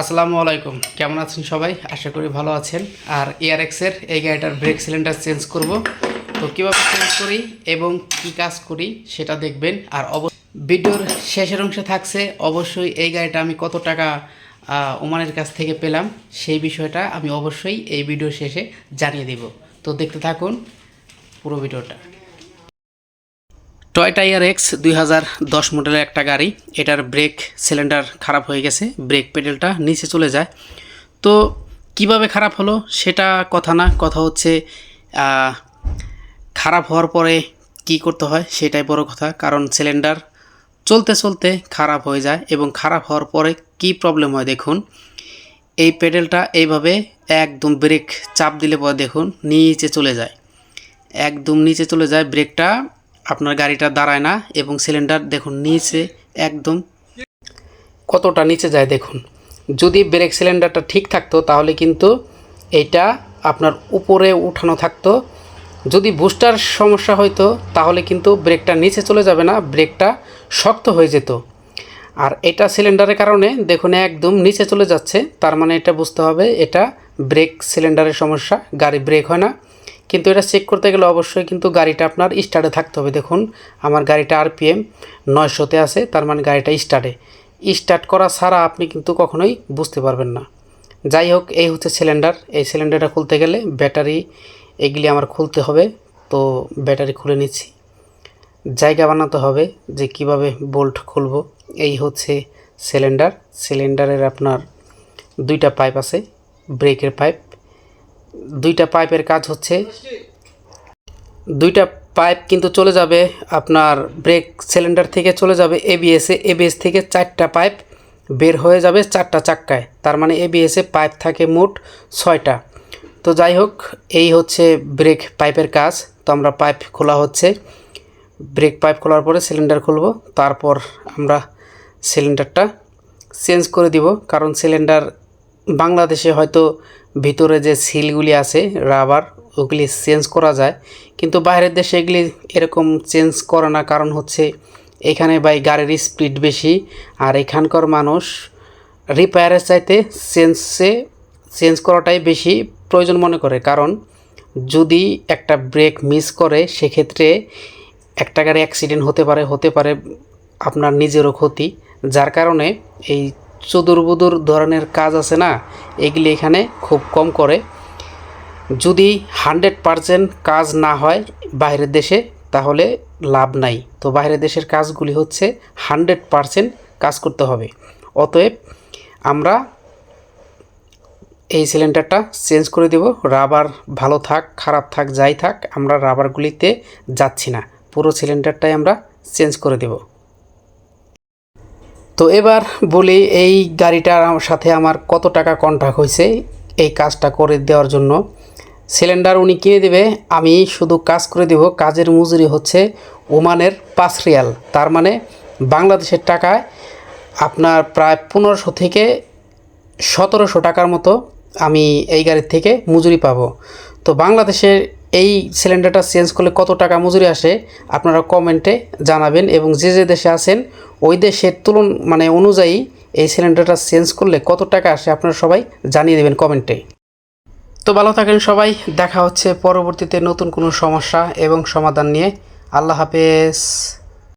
আসসালামু আলাইকুম। কেমন আছেন সবাই? আশা করি ভালো আছেন। আর এয়ারএক্সের এই গাড়িটার ব্রেক সিলিন্ডার চেঞ্জ করব। তো কীভাবে চেঞ্জ করি এবং কি কাজ করি সেটা দেখবেন। আর অব ভিডিওর শেষের অংশে থাকছে, অবশ্যই এই গাড়িটা আমি কত টাকা ওমানের কাছ থেকে পেলাম সেই বিষয়টা আমি অবশ্যই এই ভিডিও শেষে জানিয়ে দেব। তো দেখতে থাকুন পুরো ভিডিওটা। টয়টা ইয়ার এক্স দুই হাজার দশ মডেলের একটা গাড়ি। এটার ব্রেক সিলিন্ডার খারাপ হয়ে গেছে ব্রেক পেডেলটা নিচে চলে যায়। তো কীভাবে খারাপ হলো সেটা কথা না, কথা হচ্ছে খারাপ হওয়ার পরে কি করতে হয় সেটাই বড় কথা। কারণ সিলিন্ডার চলতে চলতে খারাপ হয়ে যায় এবং খারাপ হওয়ার পরে কি প্রবলেম হয় দেখুন। এই পেডেলটা এইভাবে একদম ব্রেক চাপ দিলে পরে দেখুন নিচে চলে যায়। একদম নিচে চলে যায় ব্রেকটা আপনার গাড়িটা দাঁড়ায় না এবং সিলিন্ডার দেখুন নিচে একদম কতটা নিচে যায় দেখুন। যদি ব্রেক সিলিন্ডারটা ঠিক থাকতো তাহলে কিন্তু এটা আপনার উপরে উঠানো থাকতো। যদি বুস্টার সমস্যা হইতো তাহলে কিন্তু ব্রেকটা নিচে চলে যাবে না, ব্রেকটা শক্ত হয়ে যেত। আর এটা সিলিন্ডারের কারণে দেখুন একদম নিচে চলে যাচ্ছে, তার মানে এটা বুঝতে হবে এটা ব্রেক সিলিন্ডারের সমস্যা, গাড়ি ব্রেক হয় না। কিন্তু এটা চেক করতে গেলে অবশ্যই কিন্তু গাড়িটা আপনার স্টার্টে থাকতে হবে। দেখুন, আমার গাড়িটা আরপিএম নয়শোতে আছে, তার মানে গাড়িটা স্টার্টে স্টার্ট করা ছাড়া আপনি কিন্তু কখনোই বুঝতে পারবেন না। যাই হোক, এই হচ্ছে সিলিন্ডার এই সিলিন্ডারটা খুলতে গেলে ব্যাটারি এগুলি আমার খুলতে হবে, তো ব্যাটারি খুলে নিচ্ছি। জায়গা বানাতে হবে যে কীভাবে বোল্ট খুলবো। এই হচ্ছে সিলিন্ডার সিলিন্ডারের আপনার দুইটা পাইপ আছে ব্রেকের পাইপ দুইটা পাইপের কাজ হচ্ছে। দুইটা পাইপ কিন্তু চলে যাবে আপনার ব্রেক সিলিন্ডার থেকে চলে যাবে এবিএসে এবিএস থেকে চারটা পাইপ বের হয়ে যাবে চারটা চাক্কায়। তার মানে এবিএসে পাইপ থাকে মোট ছয়টা। তো যাই হোক, এই হচ্ছে ব্রেক পাইপের কাজ। তো আমরা পাইপ খোলা হচ্ছে। ব্রেক পাইপ খোলার পরে সিলিন্ডার খুলব। তারপর আমরা সিলিন্ডারটা চেঞ্জ করে দিব। কারণ সিলিন্ডার বাংলাদেশে হয়তো ভিতরে যে সিলগুলি আছে, রাবার, ওগুলি চেঞ্জ করা যায়। কিন্তু বাইরের দেশে এগুলি এরকম চেঞ্জ করে না। কারণ হচ্ছে এখানে বাই গাড়ির স্পিড বেশি আর এখানকার মানুষ রিপেয়ারের চাইতে চেঞ্জে, চেঞ্জ করাটাই বেশি প্রয়োজন মনে করে। কারণ যদি একটা ব্রেক মিস করে, সেক্ষেত্রে একটা গাড়ি অ্যাক্সিডেন্ট হতে পারে হতে পারে আপনার নিজেরও ক্ষতি। যার কারণে এই চুদুর ধরনের কাজ আছে না, এগুলি এখানে খুব কম করে। যদি হান্ড্রেড পারসেন্ট কাজ না হয় বাইরের দেশে, তাহলে লাভ নাই। তো বাইরের দেশের কাজগুলি হচ্ছে হান্ড্রেড পারসেন্ট কাজ করতে হবে। অতএব আমরা এই সিলিন্ডারটা চেঞ্জ করে দেব। রাবার ভালো থাক, খারাপ থাক, যাই থাক, আমরা রাবারগুলিতে যাচ্ছি না। পুরো সিলিন্ডারটাই আমরা চেঞ্জ করে দেব। তো এবার বলি এই গাড়িটার সাথে আমার কত টাকা কন্ট্রাক্ট হয়েছে এই কাজটা করে দেওয়ার জন্য। সিলিন্ডার উনি কিনে দেবে, আমি শুধু কাজ করে দেব, কাজের মজুরি হচ্ছে ওমানের পাঁচ রিয়াল। তার মানে বাংলাদেশের টাকায় আপনার প্রায় পনেরোশো থেকে সতেরোশো টাকার মতো আমি এই গাড়ির থেকে মজুরি পাব। তো বাংলাদেশের এই সিলিন্ডারটা চেঞ্জ করলে কত টাকা মজুরি আসে আপনারা কমেন্টে জানাবেন এবং যে যে দেশে আছেন, ওই দেশের তুলন মানে অনুযায়ী এই সিলিন্ডারটা চেঞ্জ করলে কত টাকা আসে আপনারা সবাই জানিয়ে দেবেন কমেন্টে তো ভালো থাকেন সবাই, দেখা হচ্ছে পরবর্তীতে নতুন কোনো সমস্যা এবং সমাধান নিয়ে। আল্লাহ হাফেজ।